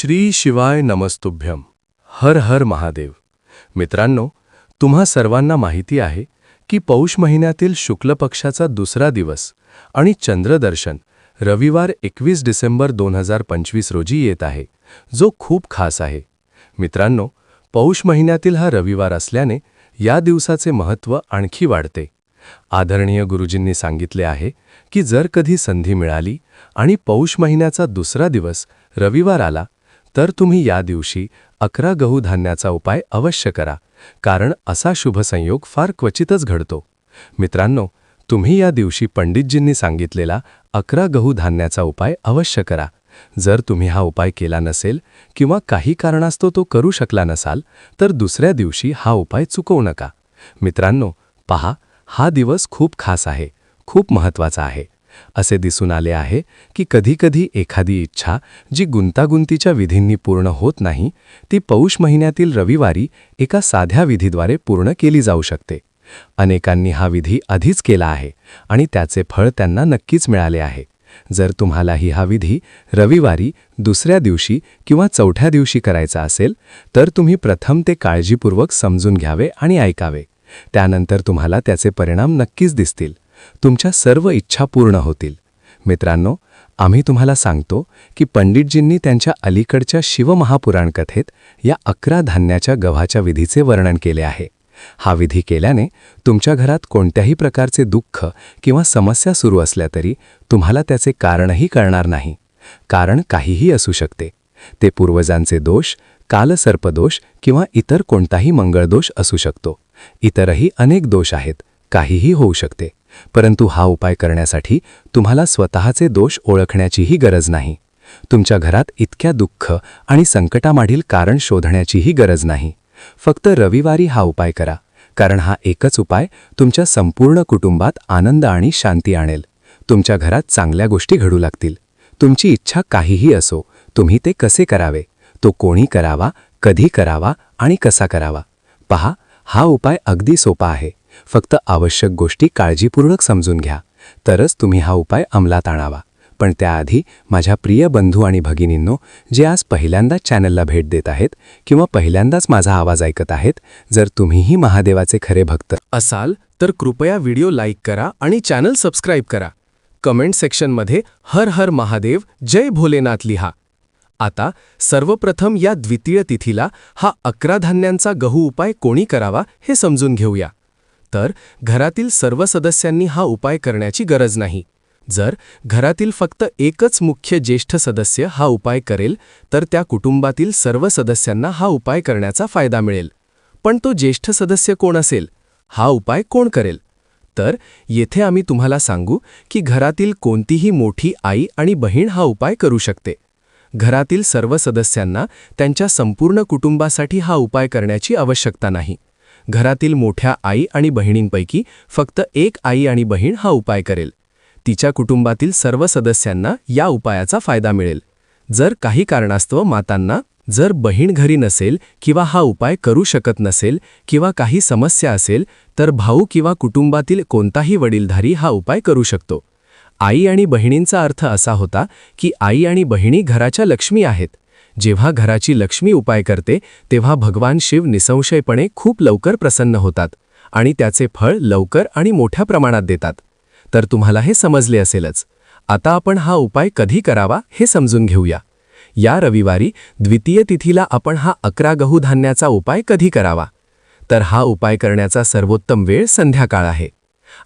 श्री शिवाय नमस्तुभ्यम. हर हर महादेव. मित्रांनो तुम्हा सर्वांना माहिती आहे की पौष महिन्यातील शुक्ल पक्षाचा दुसरा दिवस आणि चंद्रदर्शन रविवार एकवीस डिसेंबर दोन हजार पंचवीस रोजी येत आहे जो खूप खास आहे. मित्रांनो पौष महिन्यातील हा रविवार असल्याने या दिवसाचे महत्त्व आणखी वाढते. आदरणीय गुरुजींनी सांगितले आहे की जर कधी संधी मिळाली आणि पौष महिन्याचा दुसरा दिवस रविवार आला तर तुम्ही या दिवशी अकरा गहू धान्याचा उपाय अवश्य करा कारण असा शुभसंयोग फार क्वचितच घडतो. मित्रांनो तुम्ही या दिवशी पंडितजींनी सांगितलेला अकरा गहू धान्याचा उपाय अवश्य करा. जर तुम्ही हा उपाय केला नसेल किंवा काही कारणास्तव तो करू शकला नसाल तर दुसऱ्या दिवशी हा उपाय चुकवू नका. मित्रांनो पहा हा दिवस खूप खास आहे खूप महत्त्वाचा आहे. असे दिसून आले आहे की कधीकधी एखादी इच्छा जी गुंतागुंतीच्या विधींनी पूर्ण होत नाही ती पौष महिन्यातील रविवारी एका साध्या विधीद्वारे पूर्ण केली जाऊ शकते. अनेकांनी हा विधी आधीच केला आहे आणि त्याचे फळ त्यांना नक्कीच मिळाले आहे. जर तुम्हालाही हा विधी रविवारी दुसऱ्या दिवशी किंवा चौथ्या दिवशी करायचा असेल तर तुम्ही प्रथम ते काळजीपूर्वक समजून घ्यावे आणि ऐकावे. त्यानंतर तुम्हाला त्याचे परिणाम नक्कीच दिसतील. तुमच्या सर्व इच्छा पूर्ण होतील. मित्रांनो आम्ही तुम्हाला सांगतो की पंडितजींनी त्यांच्या अलीकडच्या शिवमहापुराण कथेत या अकरा धान्याच्या गव्हाच्या विधीचे वर्णन केले आहे. हा विधी केल्याने तुमच्या घरात कोणत्याही प्रकारचे दुःख किंवा समस्या सुरू असल्या तरी तुम्हाला त्याचे कारणही कळणार नाही. कारण काहीही असू शकते. ते पूर्वजांचे दोष कालसर्पदोष किंवा इतर कोणताही मंगळदोष असू शकतो. इतरही अनेक दोष आहेत. काहीही होऊ शकते. परंतु हा उपाय करण्यासाठी तुम्हाला स्वतःचे दोष ओळखण्याचीही गरज नाही. तुमच्या घरात इतक्या दुःख आणि संकटामाढील कारण शोधण्याचीही गरज नाही. फक्त रविवारी हा उपाय करा कारण हा एकच उपाय तुमच्या संपूर्ण कुटुंबात आनंद आणि शांती आणेल. तुमच्या घरात चांगल्या गोष्टी घडू लागतील. तुमची इच्छा काहीही असो तुम्ही ते कसे करावे? तो कोणी करावा कधी करावा आणि कसा करावा? पहा हा उपाय अगदी सोपा आहे. फक्त आवश्यक गोष्टी काळजीपूर्वक समजून घ्या. तरच तुम्ही हा उपाय अंमलात आणावा. पण त्याआधी माझ्या प्रिय बंधू आणि भगिनींनो जे आज पहिल्यांदाच चॅनलला भेट देत आहेत किंवा पहिल्यांदाच माझा आवाज ऐकत आहेत जर तुम्हीही महादेवाचे खरे भक्त असाल तर कृपया व्हिडिओ लाईक करा आणि चॅनल सबस्क्राईब करा. कमेंट सेक्शनमध्ये हर हर महादेव जय भोलेनाथ लिहा. आता सर्वप्रथम या द्वितीय तिथीला हा अकरा धान्यांचा गहू उपाय कोणी करावा हे समजून घेऊया. तर घरातील सर्व सदस्यांनी हा उपाय करण्याची गरज नाही. जर घरातील फक्त एकच मुख्य ज्येष्ठ सदस्य हा उपाय करेल तर त्या कुटुंबातील सर्व सदस्यांना हा उपाय करण्याचा फायदा मिळेल. पण तो ज्येष्ठ सदस्य कोण असेल? हा उपाय कोण करेल? तर येथे आम्ही तुम्हाला सांगू की घरातील कोणतीही मोठी आई आणि बहीण हा उपाय करू शकते. घरातील सर्व सदस्यांना त्यांच्या संपूर्ण कुटुंबासाठी हा उपाय करण्याची आवश्यकता नाही. घरातील मोठ्या आई आणि बहिणींपैकी फक्त एक आई आणि बहीण हा उपाय करेल. तिच्या कुटुंबातील सर्व सदस्यांना या उपायाचा फायदा मिळेल. जर काही कारणास्तव मातांना जर बहीण घरी नसेल किंवा हा उपाय करू शकत नसेल किंवा काही समस्या असेल तर भाऊ किंवा कुटुंबातील कोणताही वडीलधारी हा उपाय करू शकतो. आई आणि बहिणींचा अर्थ असा होता की आई आणि बहिणी घराच्या लक्ष्मी आहेत. जेव्हा घराची लक्ष्मी उपाय करते तेव्हा भगवान शिव निसंशयपणे खूप लवकर प्रसन्न होतात आणि त्याचे फळ लवकर आणि मोठ्या प्रमाणात देतात. तर तुम्हाला हे समजले असेलच. आता आपण हा उपाय कधी करावा हे समजून घेऊया. या रविवारी द्वितीय तिथीला आपण हा अकरा गहू धान्याचा उपाय कधी करावा? तर हा उपाय करण्याचा सर्वोत्तम वेळ संध्याकाळ आहे.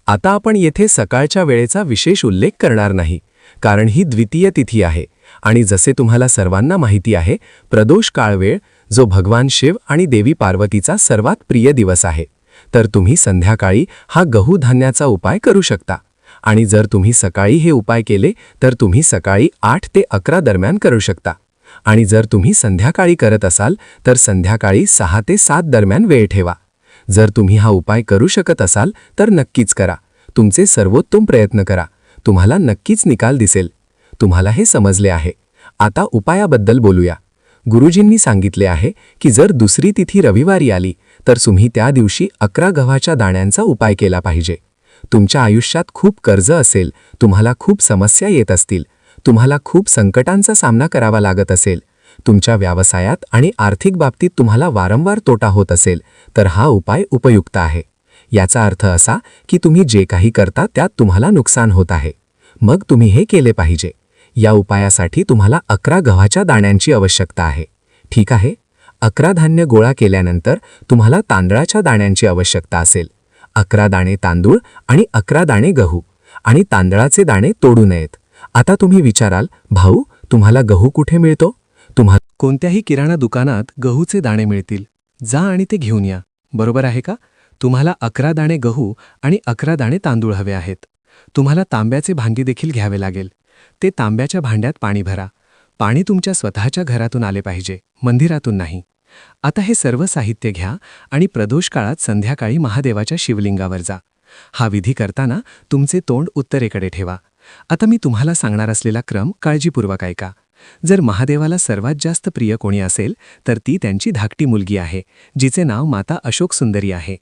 आता आपण येथे सकाळच्या वेळेचा विशेष उल्लेख करणार नाही कारण ही द्वितीय तिथी आहे. आणि जसे तुम्हाला सर्वांना माहिती आहे प्रदोष काळवेळ जो भगवान शिव आणि देवी पार्वतीचा सर्वात प्रिय दिवस आहे. तर तुम्ही संध्याकाळी हा गहू धान्याचा उपाय करू शकता. आणि जर तुम्ही सकाळी हे उपाय केले तर तुम्ही सकाळी आठ ते अकरा दरम्यान करू शकता. आणि जर तुम्ही संध्याकाळी करत असाल तर संध्याकाळी सहा ते सात दरम्यान वेळ ठेवा. जर तुम्ही हा उपाय करू शकत असाल तर नक्कीच करा. तुमचे सर्वोत्तम प्रयत्न करा. तुम्हाला नक्कीच निकाल दिसेल. तुम्हाला हे समजले आहे. आता उपायाबद्दल बोलूया. गुरुजींनी सांगितले आहे की जर दुसरी तिथी रविवारी आली तर तुम्ही त्या दिवशी अकरा गव्हाच्या दाण्यांचा उपाय केला पाहिजे. तुमच्या आयुष्यात खूप कर्ज असेल तुम्हाला खूप समस्या येत असतील तुम्हाला खूप संकटांचा सामना करावा लागत असेल तुमच्या व्यवसायात आणि आर्थिक बाबतीत तुम्हाला वारंवार तोटा होत असेल तर हा उपाय उपयुक्त आहे. याचा अर्थ असा की तुम्ही जे काही करता त्यात तुम्हाला नुकसान होत आहे. मग तुम्ही हे केले पाहिजे. या उपायासाठी तुम्हाला अकरा गव्हाच्या दाण्यांची आवश्यकता आहे. ठीक आहे? अकरा धान्य गोळा केल्यानंतर तुम्हाला तांदळाच्या दाण्यांची आवश्यकता असेल. अकरा दाणे तांदूळ आणि अकरा दाणे गहू. आणि तांदळाचे दाणे तोडू नयेत. आता तुम्ही विचाराल भाऊ तुम्हाला गहू कुठे मिळतो? तुम्हा कोणत्याही किराणा दुकानात गहूचे दाणे मिळतील. जा आणि ते घेऊन या. बरोबर आहे का? तुम्हाला अकरा दाणे गहू आणि अकरा दाणे तांदूळ हवे आहेत. तुम्हाला तांब्याचे भांडी देखील घ्यावे लागेल. ते तांब्याच्या भांड्यात पाणी भरा. पाणी तुमच्या स्वतःच्या घरातून आले पाहिजे मंदिरातून नाही. आता हे सर्व साहित्य घ्या आणि प्रदोष काळात संध्याकाळी महादेवाच्या शिवलिंगावर जा. हा विधी करताना तुमचे तोंड उत्तरेकडे ठेवा. आता मी तुम्हाला सांगणार असलेला क्रम काळजीपूर्वक ऐका. जर महादेवाला सर्वात जास्त प्रिय कोणी असेल तर ती त्यांची धाकटी मुलगी आहे जिचे नाव माता अशोक सुंदरी आहे.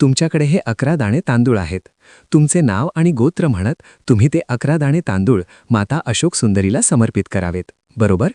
तुमच्याकडे हे अकरा दाणे तांदूळ आहेत. तुमचे नाव आणि गोत्र म्हणत तुम्ही ते अकरा दाणे तांदूळ माता अशोक सुंदरीला समर्पित करावेत. बरोबर?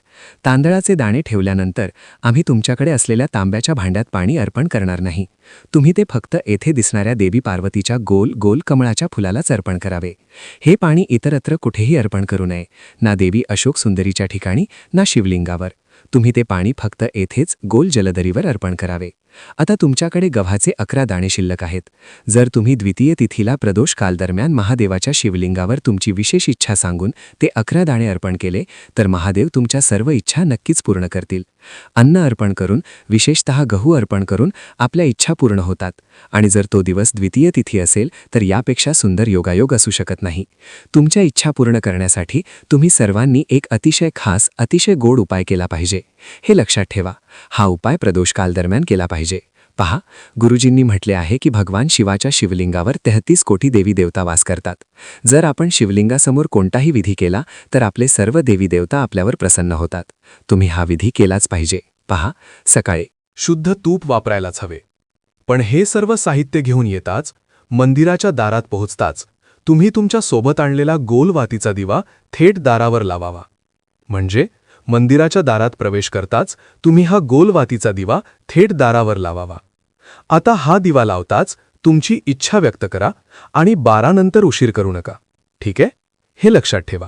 तांदळाचे दाणे ठेवल्यानंतर आम्ही तुमच्याकडे असलेल्या तांब्याच्या भांड्यात पाणी अर्पण करणार नाही. तुम्ही ते फक्त येथे दिसणाऱ्या देवी पार्वतीच्या गोल गोल कमळाच्या फुलालाच अर्पण करावे. हे पाणी इतरत्र कुठेही अर्पण करू नये ना देवी अशोक सुंदरीच्या ठिकाणी ना शिवलिंगावर. तुम्ही ते पाणी फक्त येथेच गोल जलदरीवर अर्पण करावे. आता तुमच्याकडे गव्हाचे अकरा दाणे शिल्लक आहेत. जर तुम्ही द्वितीय तिथीला प्रदोष कालदरम्यान महादेवाच्या शिवलिंगावर तुमची विशेष इच्छा सांगून ते अकरा दाणे अर्पण केले तर महादेव तुमच्या सर्व इच्छा नक्कीच पूर्ण करतील. अन्न अर्पण करून विशेषतः गहू अर्पण करून आपल्या इच्छा पूर्ण होतात. आणि जर तो दिवस द्वितीय तिथी असेल तर यापेक्षा सुंदर योगायोग असू शकत नाही. तुमच्या इच्छा पूर्ण करण्यासाठी तुम्ही सर्वांनी एक अतिशय खास अतिशय गोड उपाय केला पाहिजे. हे लक्षात ठेवा. हा उपाय प्रदोषकाल दरम्यान केला पाहिजे. पहा गुरुजींनी म्हटले आहे की भगवान शिवाच्या शिवलिंगावर तेहतीस कोटी देवी देवता वास करतात. जर आपण शिवलिंगासमोर कोणताही विधी केला तर आपले सर्व देवी देवता आपल्यावर प्रसन्न होतात. तुम्ही हा विधी केलाच पाहिजे. पहा सकाळी. शुद्ध तूप वापरायलाच हवे. पण हे सर्व साहित्य घेऊन येताच मंदिराच्या दारात पोहोचताच तुम्ही तुमच्यासोबत आणलेला गोल वातीचा दिवा थेट दारावर लावावा. म्हणजे मंदिराच्या दारात प्रवेश करताच तुम्ही हा गोल वातीचा दिवा थेट दारावर लावावा. आता हा दिवा लावताच तुमची इच्छा व्यक्त करा आणि बारानंतर उशीर करू नका. ठीक आहे? हे लक्षात ठेवा.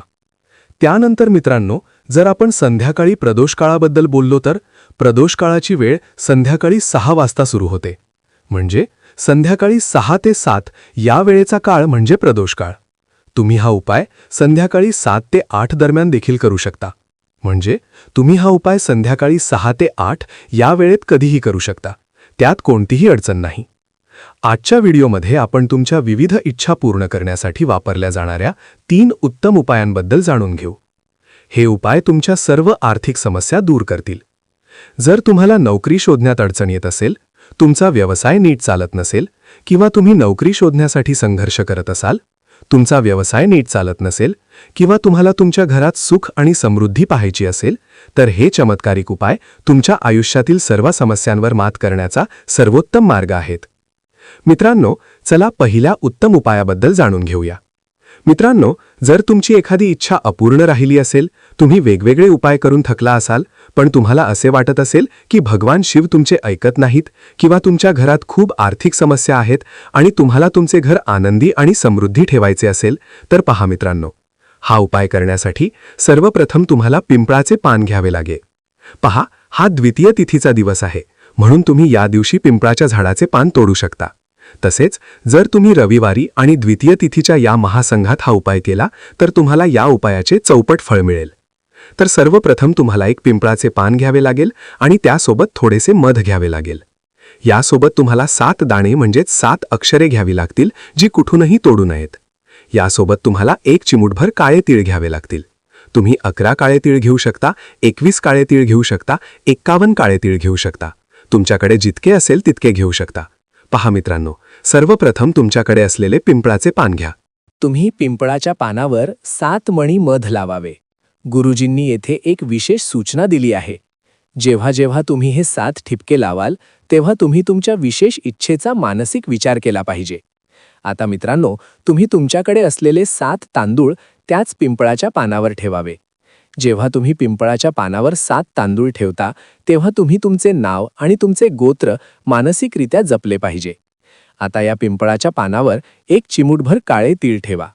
त्यानंतर मित्रांनो जर आपण संध्याकाळी प्रदोष काळाबद्दल बोललो तर प्रदोष काळाची वेळ संध्याकाळी सहा वाजता सुरू होते. म्हणजे संध्याकाळी सहा ते सात या वेळेचा काळ म्हणजे प्रदोष काळ तुम्ही हा उपाय संध्याकाळी सात ते आठ दरम्यान देखील करू शकता. म्हणजे तुम्ही हा उपाय संध्याकाळी सहा ते आठ या वेळेत कधीही करू शकता. त्यात कोणतीही अडचण नाही. आजच्या व्हिडिओमध्ये आपण तुमच्या विविध इच्छा पूर्ण करण्यासाठी वापरल्या जाणाऱ्या तीन उत्तम उपायांबद्दल जाणून घेऊ. हे उपाय तुमच्या सर्व आर्थिक समस्या दूर करतील. जर तुम्हाला नोकरी शोधण्यात अडचण येत असेल तुमचा व्यवसाय नीट चालत नसेल किंवा तुम्ही नोकरी शोधण्यासाठी संघर्ष करत असाल तुमचा व्यवसाय नीट चालत नसेल किंवा तुम्हाला तुमच्या घरात सुख आणि समृद्धी पाहायची असेल तर हे चमत्कारिक उपाय तुमच्या आयुष्यातील सर्व समस्यांवर मात करण्याचा सर्वोत्तम मार्ग आहेत. मित्रांनो चला पहिल्या उत्तम उपायाबद्दल जाणून घेऊया. मित्रांनो जर तुमची एखादी इच्छा अपूर्ण राहिली असेल तुम्ही वेगवेगळे उपाय करून थकला असाल पण तुम्हाला असे वाटत असेल की भगवान शिव तुमचे ऐकत नाहीत किंवा तुमच्या घरात खूप आर्थिक समस्या आहेत आणि तुम्हाला तुमचे घर आनंदी आणि समृद्धी ठेवायचे असेल तर पहा मित्रांनो. हा उपाय करण्यासाठी सर्वप्रथम तुम्हाला पिंपळाचे पान घ्यावे लागे. पहा हा द्वितीय तिथीचा दिवस आहे म्हणून तुम्ही या दिवशी पिंपळाच्या झाडाचे पान तोडू शकता. तसेच जर तुम्ही रविवारी आणि द्वितीय तिथीच्या या महासंघात हा उपाय केला तर तुम्हाला या उपायाचे चौपट फळ मिळेल. तर सर्वप्रथम तुम्हाला एक पिंपळाचे पान घ्यावे लागेल आणि त्यासोबत थोडेसे मध घ्यावे लागेल. यासोबत तुम्हाला सात दाणे म्हणजेच सात अक्षरे घ्यावी लागतील जी कुठूनही तोडू नयेत. यासोबत तुम्हाला एक चिमूटभर काळे तीळ घ्यावे लागतील. तुम्ही अकरा काळे तीळ घेऊ शकता एकवीस काळे तीळ घेऊ शकता एक्कावन्न काळे तीळ घेऊ शकता. तुमच्याकडे जितके असेल तितके घेऊ शकता. पहा मित्रांनो सर्वप्रथम तुमच्याकडे असलेले पिंपळाचे पान घ्या. तुम्ही पिंपळाच्या पानावर सात मणी मध लावावे. गुरुजींनी येथे एक विशेष सूचना दिली आहे. जेव्हा जेव्हा तुम्ही हे सात ठिपके लावाल तेव्हा तुम्ही तुमच्या विशेष इच्छेचा मानसिक विचार केला पाहिजे. आता मित्रांनो तुम्ही तुमच्याकडे असलेले सात तांदूळ त्याच पिंपळाच्या पानावर ठेवावे. जेव्हा तुम्ही पिंपळाच्या पानावर सात तांदूळ ठेवता तेव्हा तुम्ही तुमचे नाव आणि तुमचे गोत्र मानसिकरित्या जपले पाहिजे. आता या पिंपळाच्या पानावर एक चिमूटभर काळे तीळ ठेवा.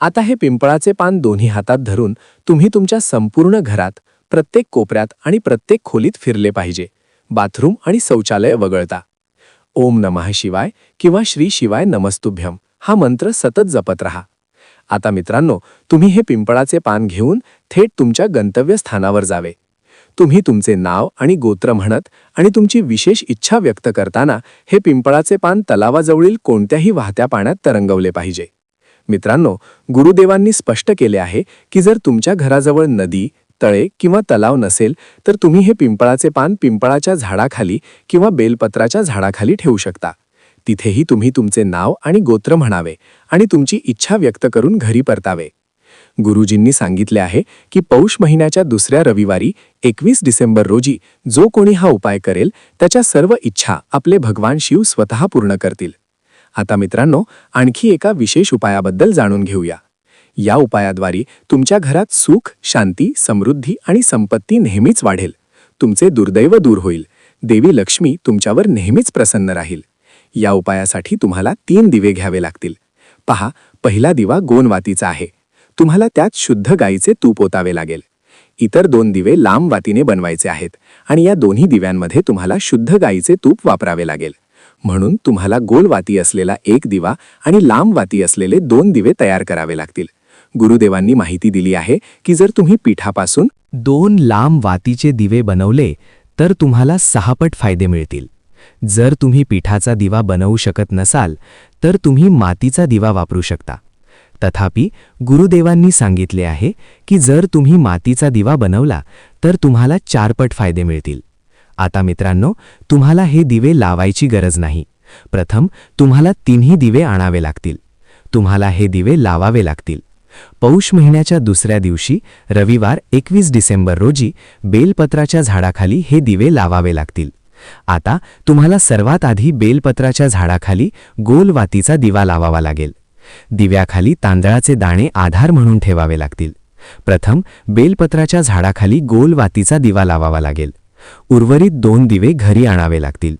आता हे पिंपळाचे पान दोन्ही हातात धरून तुम्ही तुमच्या संपूर्ण घरात प्रत्येक कोपऱ्यात आणि प्रत्येक खोलीत फिरले पाहिजे. बाथरूम आणि शौचालय वगळता. ओम नमः शिवाय किंवा श्री शिवाय नमस्तुभ्यम हा मंत्र सतत जपत रहा. आता मित्रांनो तुम्ही हे पिंपळाचे पान घेऊन थेट तुमच्या गंतव्यस्थानावर जावे. तुम्ही तुमचे नाव आणि गोत्र म्हणत आणि तुमची विशेष इच्छा व्यक्त करताना हे पिंपळाचे पान तलावाजवळील कोणत्याही वाहत्या पाण्यात तरंगवले पाहिजे. मित्रांनो गुरुदेवांनी स्पष्ट केले आहे की जर तुमच्या घराजवळ नदी तळे किंवा तलाव नसेल तर तुम्ही हे पिंपळाचे पान पिंपळाच्या झाडाखाली किंवा बेलपत्राच्या झाडाखाली ठेवू शकता. तिथेही तुम्ही तुमचे नाव आणि गोत्र म्हणावे आणि तुमची इच्छा व्यक्त करून घरी परतावे. गुरुजींनी सांगितले आहे की पौष महिन्याच्या दुसऱ्या रविवारी एकवीस डिसेंबर रोजी जो कोणी हा उपाय करेल त्याच्या सर्व इच्छा आपले भगवान शिव स्वतः पूर्ण करतील. आता मित्रांनो आणखी एका विशेष उपायाबद्दल जाणून घेऊया. या उपायाद्वारे तुमच्या घरात सुख शांती समृद्धी आणि संपत्ती नेहमीच वाढेल. तुमचे दुर्दैव दूर होईल. देवी लक्ष्मी तुमच्यावर नेहमीच प्रसन्न राहील. या उपायासाठी तुम्हाला तीन दिवे घ्यावे लागतील. पहा पहिला दिवा गोनवातीचा आहे. तुम्हाला त्यात शुद्ध गाईचे तूप ओतावे लागेल. इतर दोन दिवे लांब वातीने बनवायचे आहेत आणि या दोन्ही दिव्यांमध्ये तुम्हाला शुद्ध गाईचे तूप वापरावे लागेल. म्हणून तुम्हाला गोल वाती असलेला एक दिवा आणि लांब वाती असलेले दोन दिवे तयार करावे लागतील. गुरुदेवांनी माहिती दिली आहे की जर तुम्ही पिठापासून दोन लांब वातीचे दिवे बनवले तर तुम्हाला सहापट फायदे मिळतील. जर तुम्ही पिठाचा दिवा बनवू शकत नसाल तर तुम्ही मातीचा दिवा वापरू शकता. तथापि गुरुदेवांनी सांगितले आहे की जर तुम्ही मातीचा दिवा बनवला तर तुम्हाला चारपट फायदे मिळतील. आता मित्रांनो तुम्हाला हे दिवे लावायची गरज नाही. प्रथम तुम्हाला तिन्ही दिवे आणावे लागतील. तुम्हाला हे दिवे लावावे लागतील. पौष महिन्याच्या दुसऱ्या दिवशी रविवार एकवीस डिसेंबर रोजी बेलपत्राच्या झाडाखाली हे दिवे लावावे लागतील. आता तुम्हाला सर्वात आधी बेलपत्राच्या झाडाखाली गोल वातीचा दिवा लावावा लागेल. दिव्याखाली तांदळाचे दाणे आधार म्हणून ठेवावे लागतील. प्रथम बेलपत्राच्या झाडाखाली गोल वातीचा दिवा लावावा लागेल. उर्वरित दोन दिवे घरी आणावे लागतील.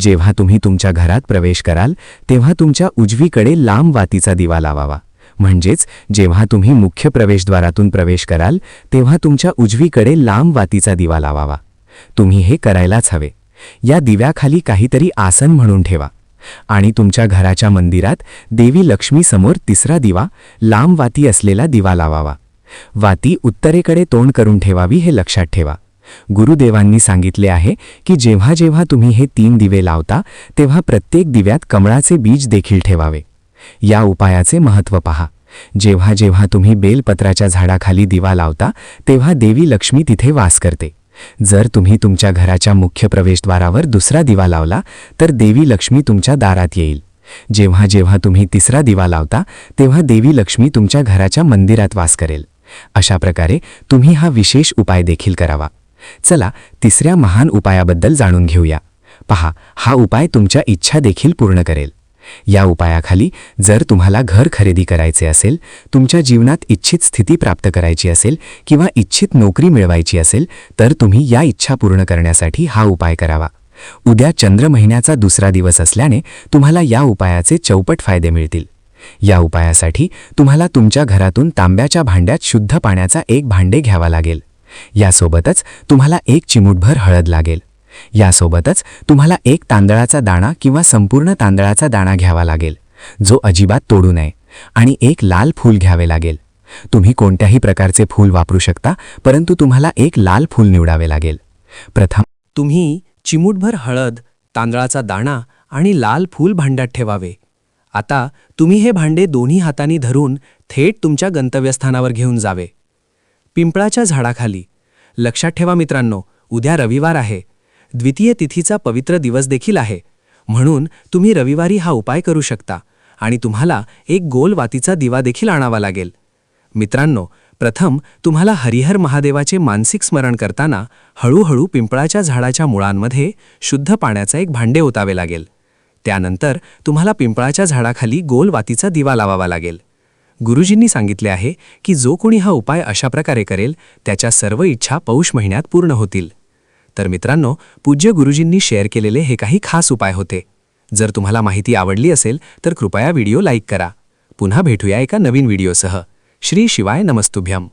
जेव्हा तुम्ही तुमच्या घरात प्रवेश कराल तेव्हा तुमच्या उजवीकडे लांब वातीचा दिवा लावावा. म्हणजेच जेव्हा तुम्ही मुख्य प्रवेशद्वारातून प्रवेश कराल तेव्हा तुमच्या उजवीकडे लांब वातीचा दिवा लावावा. तुम्ही हे करायलाच हवे. या दिव्याखाली काहीतरी आसन म्हणून ठेवा. आणि तुमच्या घराच्या मंदिरात देवी लक्ष्मीसमोर तिसरा दिवा लांब वाती असलेला दिवा लावावा. वाती उत्तरेकडे तोंड करून ठेवावी हे लक्षात ठेवा. गुरुदेवांनी सांगितले आहे की जेव्हा जेव्हा तुम्ही हे तीन दिवे लावता तेव्हा प्रत्येक दिव्यात कमळाचे बीज देखील ठेवावे. या उपायाचे महत्त्व पहा. जेव्हा जेव्हा तुम्ही बेलपत्राच्या झाडाखाली दिवा लावता तेव्हा देवी लक्ष्मी तिथे वास करते. जर तुम्ही तुमच्या घराच्या मुख्य प्रवेशद्वारावर दुसरा दिवा लावला तर देवी लक्ष्मी तुमच्या दारात येईल. जेव्हा जेव्हा तुम्ही तिसरा दिवा लावता तेव्हा देवी लक्ष्मी तुमच्या घराच्या मंदिरात वास करेल. अशा प्रकारे तुम्ही हा विशेष उपाय देखील करावा. चला तिसऱ्या महान उपायाबद्दल जाणून घेऊया. पहा हा उपाय तुमच्या इच्छा देखील पूर्ण करेल. या उपायाखाली जर तुम्हाला घर खरेदी करायचे असेल तुमच्या जीवनात इच्छित स्थिती प्राप्त करायची असेल किंवा इच्छित नोकरी मिळवायची असेल तर तुम्ही या इच्छा पूर्ण करण्यासाठी हा उपाय करावा. उद्या चंद्र महिन्याचा दुसरा दिवस असल्याने तुम्हाला या उपायाचे चौपट फायदे मिळतील. या उपायासाठी तुम्हाला तुमच्या घरातून तांब्याच्या भांड्यात शुद्ध पाण्याचा एक भांडे घ्यावा लागेल. यासोबतच तुम्हाला एक चिमूटभर हळद लागेल. यासोबतच तुम्हाला एक तांदळाचा दाणा किंवा संपूर्ण तांदळाचा दाणा घ्यावा लागेल जो अजिबात तोडू नये आणि एक लाल फूल घ्यावे लागेल. तुम्ही कोणत्याही प्रकारचे फूल वापरू शकता परंतु तुम्हाला एक लाल फूल निवडावे लागेल. प्रथम तुम्ही चिमूटभर हळद तांदळाचा दाणा आणि लाल फूल भांड्यात ठेवावे. आता तुम्ही हे भांडे दोन्ही हातांनी धरून थेट तुमच्या गंतव्यस्थानावर घेऊन जावे. पिंपळाच्या झाडाखाली. लक्षात ठेवा मित्रांनो उद्या रविवार आहे. द्वितीय तिथीचा पवित्र दिवस देखील आहे. म्हणून तुम्ही रविवारी हा उपाय करू शकता आणि तुम्हाला एक गोल वातीचा दिवा देखील आणावा लागेल. मित्रांनो प्रथम तुम्हाला हरिहर महादेवाचे मानसिक स्मरण करताना हळूहळू पिंपळाच्या झाडाच्या मुळांमध्ये शुद्ध पाण्याचा एक भांडे ओतावे लागेल. त्यानंतर तुम्हाला पिंपळाच्या झाडाखाली गोल वातीचा दिवा लावावा लागेल. गुरुजींनी सांगितले आहे की जो कोणी हा उपाय अशा प्रकारे करेल त्याच्या सर्व इच्छा पौष महिन्यात पूर्ण होतील. तर मित्रांनो पूज्य गुरुजींनी शेअर केलेले हे काही खास उपाय होते. जर तुम्हाला माहिती आवडली असेल तर कृपया व्हिडिओ लाईक करा. पुन्हा भेटूया एका नवीन व्हिडिओसह. श्री शिवाय नमस्तुभ्यम.